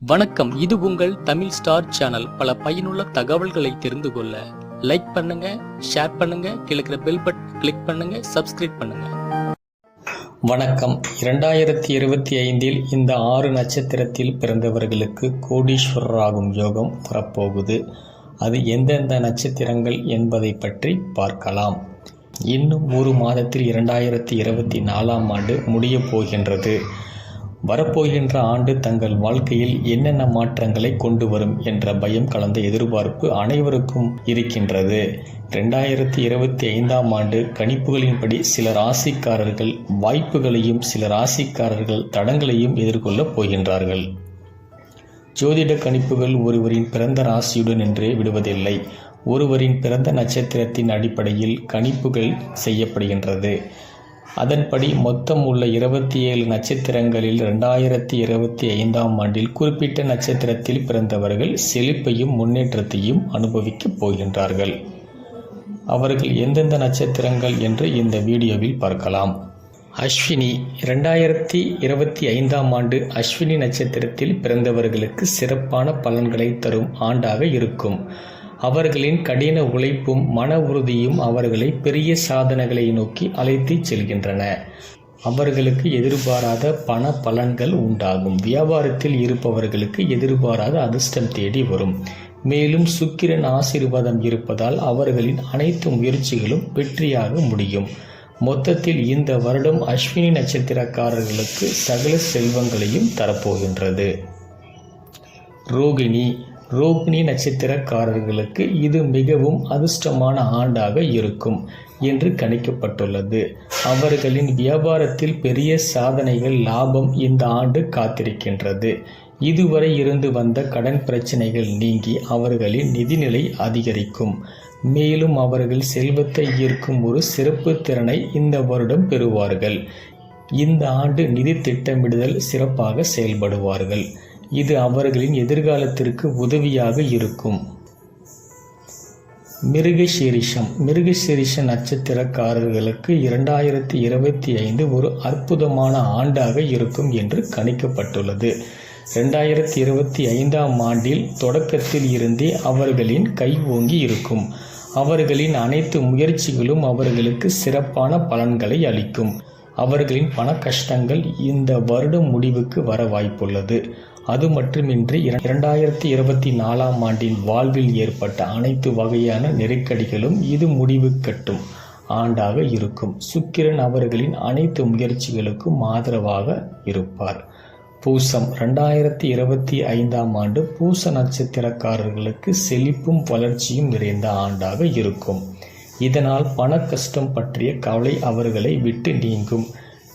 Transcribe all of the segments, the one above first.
வணக்கம். இது உங்கள் தமிழ் ஸ்டார் சேனல். பல பயனுள்ள தகவல்களை தெரிந்து கொள்ள லைக் பண்ணுங்க ஷேர் பண்ணுங்க கிழக்கிற பெல் பட்டன் கிளிக் பண்ணுங்க சப்ஸ்கிரைப் பண்ணுங்க. வணக்கம். இரண்டாயிரத்தி இருபத்தி ஐந்தில் இந்த ஆறு நட்சத்திரத்தில் பிறந்தவர்களுக்கு கோடீஸ்வரராகும் யோகம் வரப்போகுது. அது எந்தெந்த நட்சத்திரங்கள் என்பதை பற்றி பார்க்கலாம். இன்னும் ஒரு மாதத்தில் இரண்டாயிரத்தி இருபத்தி நாலாம் ஆண்டு முடியப் போகின்றது. வரப்போகின்ற ஆண்டு தங்கள் வாழ்க்கையில் என்னென்ன மாற்றங்களை கொண்டு வரும் என்ற பயம் கலந்த எதிர்பார்ப்பு அனைவருக்கும் இருக்கின்றது. ரெண்டாயிரத்தி இருபத்தி ஐந்தாம் ஆண்டு கணிப்புகளின்படி சில ராசிக்காரர்கள் வாய்ப்புகளையும் சில ராசிக்காரர்கள் தடங்களையும் எதிர்கொள்ளப் போகின்றார்கள். ஜோதிட கணிப்புகள் ஒருவரின் பிறந்த ராசியுடன் என்றே விடுவதில்லை. ஒருவரின் பிறந்த நட்சத்திரத்தின் அடிப்படையில் கணிப்புகள் செய்யப்படுகின்றது. அதன்படி மொத்தம் உள்ள இருபத்தி ஏழு நட்சத்திரங்களில் ரெண்டாயிரத்தி இருபத்தி ஐந்தாம் ஆண்டில் குறிப்பிட்ட நட்சத்திரத்தில் பிறந்தவர்கள் செழிப்பையும் முன்னேற்றத்தையும் அனுபவிக்கப் போகின்றார்கள். அவர்கள் எந்தெந்த நட்சத்திரங்கள் என்று இந்த வீடியோவில் பார்க்கலாம். அஸ்வினி இரண்டாயிரத்தி இருபத்தி ஐந்தாம் ஆண்டு அஸ்வினி நட்சத்திரத்தில் பிறந்தவர்களுக்கு சிறப்பான பலன்களை தரும் ஆண்டாக இருக்கும். அவர்களின் கடின உழைப்பும் மன உறுதியும் அவர்களை பெரிய சாதனைகளை நோக்கி அழைத்துச் செல்கின்றன. அவர்களுக்கு எதிர்பாராத பண பலன்கள் உண்டாகும். வியாபாரத்தில் இருப்பவர்களுக்கு எதிர்பாராத அதிர்ஷ்டம் தேடி வரும். மேலும் சுக்கிரன் ஆசீர்வாதம் இருப்பதால் அவர்களின் அனைத்து முயற்சிகளும் வெற்றியாக முடியும். மொத்தத்தில் இந்த வருடம் அஸ்வினி நட்சத்திரக்காரர்களுக்கு சகல செல்வங்களையும் தரப்போகின்றது. ரோகிணி ரோகிணி நட்சத்திரக்காரர்களுக்கு இது மிகவும் அதிர்ஷ்டமான ஆண்டாக இருக்கும் என்று கணிக்கப்பட்டுள்ளது. அவர்களின் வியாபாரத்தில் பெரிய சாதனைகள் லாபம் இந்த ஆண்டு காத்திருக்கின்றது. இதுவரை இருந்து வந்த கடன் பிரச்சனைகள் நீங்கி அவர்களின் நிதிநிலை அதிகரிக்கும். மேலும் அவர்கள் செல்வத்தை ஈர்க்கும் ஒரு சிறப்பு திறனை இந்த வருடம் பெறுவார்கள். இந்த ஆண்டு நிதி திட்டமிடுதல் சிறப்பாக செயல்படுவார்கள். இது அவர்களின் எதிர்காலத்திற்கு உதவியாக இருக்கும். மிருகசீரிஷம். மிருகசீரிஷ நட்சத்திரக்காரர்களுக்கு இரண்டாயிரத்தி இருபத்தி ஐந்து ஒரு அற்புதமான ஆண்டாக இருக்கும் என்று கணிக்கப்பட்டுள்ளது. ரெண்டாயிரத்தி இருபத்தி ஐந்தாம் ஆண்டில் தொடக்கத்தில் இருந்தே அவர்களின் கை ஓங்கி இருக்கும். அவர்களின் அனைத்து முயற்சிகளும் அவர்களுக்கு சிறப்பான பலன்களை அளிக்கும். அவர்களின் பண கஷ்டங்கள் இந்த வருடம் முடிவுக்கு வர வாய்ப்புள்ளது. அது மட்டுமின்றி இரண்டாயிரத்தி இருபத்தி நாலாம் ஆண்டின் வாழ்வில் ஏற்பட்ட அனைத்து வகையான நெருக்கடிகளும் இது முடிவு கட்டும் ஆண்டாக இருக்கும். சுக்கிரன் அவர்களின் அனைத்து முயற்சிகளுக்கும் ஆதரவாக இருப்பார். பூசம் ரெண்டாயிரத்தி இருபத்தி ஐந்தாம் ஆண்டு பூச நட்சத்திரக்காரர்களுக்கு செழிப்பும் வளர்ச்சியும் நிறைந்த ஆண்டாக இருக்கும். இதனால் பண கஷ்டம் பற்றிய கவலை அவர்களை விட்டு நீங்கும்.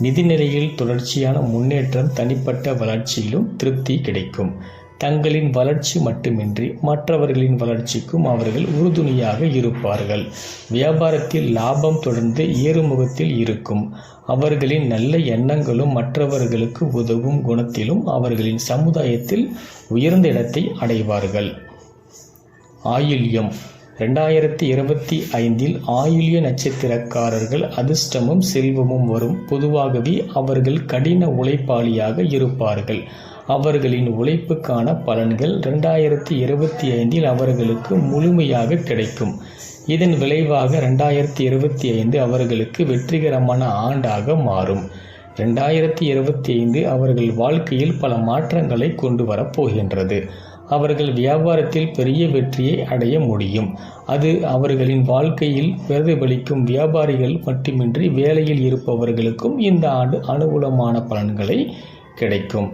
நிதிநிலையில் தொடர்ச்சியான முன்னேற்றம் தனிப்பட்ட வளர்ச்சியிலும் திருப்தி கிடைக்கும். தங்களின் வளர்ச்சி மட்டுமின்றி மற்றவர்களின் வளர்ச்சிக்கும் அவர்கள் உறுதுணையாக இருப்பார்கள். வியாபாரத்தில் லாபம் தொடர்ந்து ஏறுமுகத்தில் இருக்கும். அவர்களின் நல்ல எண்ணங்களும் மற்றவர்களுக்கு உதவும் குணத்திலும் அவர்களின் சமுதாயத்தில் உயர்ந்த இடத்தை அடைவார்கள். ஆயுள்யம் ரெண்டாயிரத்தி இருபத்தி ஐந்தில் ஆயுள்ய நட்சத்திரக்காரர்கள் அதிர்ஷ்டமும் செல்வமும் வரும். பொதுவாகவே அவர்கள் கடின உழைப்பாளியாக இருப்பார்கள். அவர்களின் உழைப்புக்கான பலன்கள் ரெண்டாயிரத்தி இருபத்தி ஐந்தில் அவர்களுக்கு முழுமையாக கிடைக்கும். இதன் விளைவாக ரெண்டாயிரத்தி இருபத்தி ஐந்து அவர்களுக்கு வெற்றிகரமான ஆண்டாக மாறும். ரெண்டாயிரத்தி இருபத்தி ஐந்து அவர்கள் வாழ்க்கையில் பல மாற்றங்களை கொண்டு வரப்போகின்றது அவர்கள் வியாபாரத்தில் பெரிய வெற்றியை அடைய முடியும். அது அவர்களின் வாழ்க்கையில் பிரதிபலிக்கும் வியாபாரிகள் மட்டுமின்றி வேலையில் இருப்பவர்களுக்கும் இந்த ஆண்டு அனுகூலமான பலன்களை கிடைக்கும்.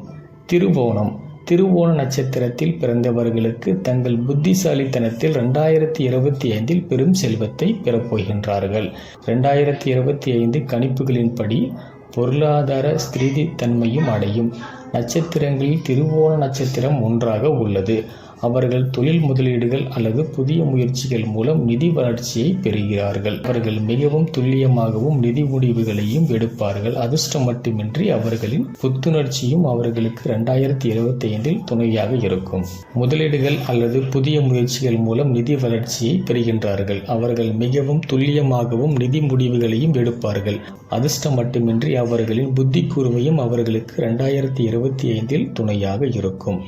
திருவோணம். திருவோண நட்சத்திரத்தில் பிறந்தவர்களுக்கு தங்கள் புத்திசாலித்தனத்தில் ரெண்டாயிரத்தி இருபத்தி ஐந்தில் பெரும் செல்வத்தை பெறப்போகின்றார்கள். ரெண்டாயிரத்தி இருபத்தி ஐந்து கணிப்புகளின்படி பொருளாதார ஸ்திரிதித்தன்மையும் அடையும். நட்சத்திரங்களில் திருவோண நட்சத்திரம் ஒன்றாக உள்ளது. அவர்கள் தொழில் முதலீடுகள் அல்லது புதிய முயற்சிகள் மூலம் நிதி வளர்ச்சியை பெறுகிறார்கள். அவர்கள் மிகவும் துல்லியமாகவும் நிதி முடிவுகளையும் எடுப்பார்கள். அதிர்ஷ்டம் மட்டுமின்றி அவர்களின் புத்துணர்ச்சியும் அவர்களுக்கு ரெண்டாயிரத்தி இருபத்தி ஐந்தில் துணையாக இருக்கும். முதலீடுகள் அல்லது புதிய முயற்சிகள் மூலம் நிதி வளர்ச்சியை பெறுகின்றார்கள். அவர்கள் மிகவும் துல்லியமாகவும் நிதி முடிவுகளையும் எடுப்பார்கள். அதிர்ஷ்டம் மட்டுமின்றி அவர்களின் புத்தி கூர்மையும் அவர்களுக்கு இரண்டாயிரத்தி இருபத்தி ஐந்தில் துணையாக இருக்கும்.